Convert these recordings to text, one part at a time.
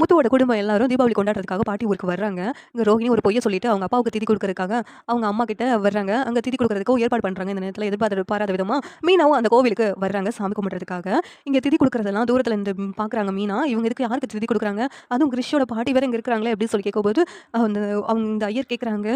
முத்துவோட குடும்பம் எல்லாரும் தீபாவளி கொண்டாடுறதுக்காக பாட்டி ஊருக்கு வர்றாங்க. இங்கே ரோஹிணி ஒரு பொய்ய சொல்லிட்டு அவங்க அப்பாவுக்கு திதி கொடுக்கறதுக்காக அவங்க அம்மா கிட்ட வர்றாங்க. அங்கே திதி கொடுக்கறதுக்கு ஏற்பாடு பண்ணுறாங்க இந்த நேரத்தில் எதிர்பார்த்து பாராத விதமாக மீனாவும் அந்த கோவிலுக்கு வர்றாங்க சாமி கும்பிட்றதுக்காக. இங்கே திதி கொடுக்குறதெல்லாம் தூரத்தில் இருந்து பார்க்குறாங்க மீனா. இவங்க இதுக்கு யாருக்கு திதி கொடுக்குறாங்க? அதுவும் கிறிஷோட பாட்டி வேற இங்கே இருக்கிறாங்களே அப்படின்னு சொல்லி கேட்கும்போது அந்த அவங்க இந்த ஐயர் கேட்குறாங்க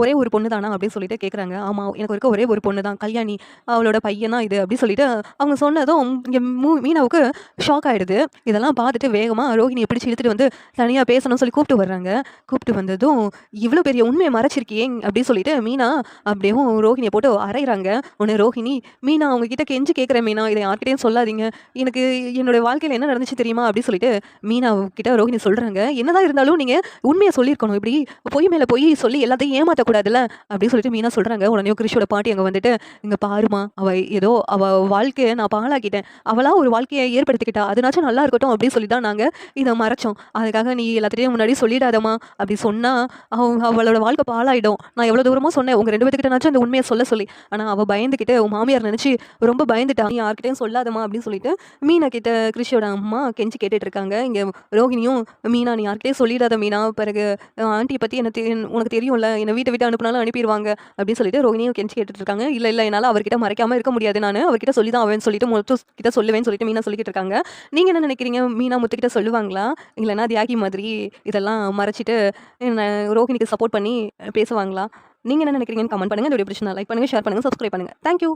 ஒரே ஒரு பொண்ணு தானா அப்படின்னு சொல்லிட்டு கேட்குறாங்க ஆமாம் எனக்கு இருக்க ஒரே ஒரு பொண்ணு தான் கல்யாணி அவளோட பையனா இது அப்படின்னு சொல்லிட்டு அவங்க சொன்னதும் இங்கே மீனாவுக்கு ஷாக் ஆகிடுது இதெல்லாம் பார்த்துட்டு வேகமாக ரோஹிணியை பிடிச்சி இழுத்துட்டு வந்து தனியாக பேசணும்னு சொல்லி கூப்பிட்டு வர்றாங்க. கூப்பிட்டு வந்ததும் இவ்வளோ பெரிய உண்மையை மறைச்சிருக்கியே அப்படின்னு சொல்லிட்டு மீனா அப்படியும் ரோஹிணியை போட்டு அரைகிறாங்க உடனே ரோஹிணி மீனா அவங்க கிட்ட கெஞ்சி கேட்குறேன் மீனா இதை யார்கிட்டையும் சொல்லாதீங்க. எனக்கு என்னோட வாழ்க்கையில் என்ன நடந்துச்சு தெரியுமா? அப்படின்னு சொல்லிட்டு மீனா கிட்ட ரோஹிணி சொல்கிறாங்க என்னதான் இருந்தாலும் நீங்கள் உண்மையை சொல்லியிருக்கணும். இப்படி பொய் மேலே போய் சொல்லி எல்லாத்தையும் ஏமாற்றக்கூடாதுல்ல அப்படின்னு சொல்லிட்டு மீனா சொல்கிறாங்க உடனே கிறிஷோட பாட்டி அங்கே வந்துட்டு இங்கே பாருமா அவள் ஏதோ அவள் வாழ்க்கையை நான் பாழாக்கிட்டேன். அவளாக ஒரு வாழ்க்கையை ஏற்படுத்திக்கிட்டா. அதனாச்சும் நல்லா இருக்கட்டும் அப்படின்னு சொல்லி தான் நாங்கள் இதை மறைச்சோம். அதுக்காக நீ எல்லாத்திட்டையும் முன்னாடி சொல்லிடாதம்மா. அப்படி சொன்னால் அவ அவளோட வாழ்க்கை பாழாயிடும். நான் எவ்வளோ தூரமாக சொன்னேன். உங்கள் ரெண்டு பேத்துக்கிட்டனாச்சும் அந்த உண்மையை சொல்ல சொல்லி. ஆனால் அவள் பயந்துக்கிட்டு உன் மாமியார் நினச்சி ரொம்ப பயந்துட்டா. நீ யார்கிட்டையும் சொல்லாதம்மா அப்படின்னு சொல்லிட்டு மீனா கிட்ட கிருஷியோட அம்மா கெஞ்சி கேட்டுட்டு இருக்காங்க இங்கே ரோகிணியும் மீனா நீ யார்கிட்டயும் சொல்லிடாத மீனா. பிறகு ஆண்டியை பற்றி என்ன உனக்கு தெரியும்ல. என்னை வீட்டை விட்டு அனுப்புனாலும் அனுப்பிடுவாங்க அப்படின்னு சொல்லிட்டு ரோகிணியும் கெஞ்சி கேட்டுட்டு இருக்காங்க இல்லை இல்லை. என்னால் அவர்கிட்ட மறைக்காம இருக்க முடியாது. நான் அவர்கிட்ட சொல்லி தான் அவன் சொல்லிட்டு முத்து கிட்ட சொல்லுவேன்னு சொல்லிட்டு மீனா சொல்லிக்கிட்டு இருக்காங்க நீங்கள் என்ன நினைக்கிறீங்க? மீனா முத்துக்கிட்ட சொல்லுவாங்களா? இல்லைன்னா தியாகி மாதிரி இதெல்லாம் மறைச்சிட்டு ரோஹினிக்கு சப்போர்ட் பண்ணி பேசுவாங்களா? நீங்கள் என்ன நினைக்கிறீங்கன்னு கமெண்ட் பண்ணுங்கள் இந்த வீடியோ பிடிச்சிருந்தா லைக் பண்ணுங்கள் ஷேர் பண்ணுங்கள் சப்ஸ்கிரைப் பண்ணுங்கள் தேங்க்யூ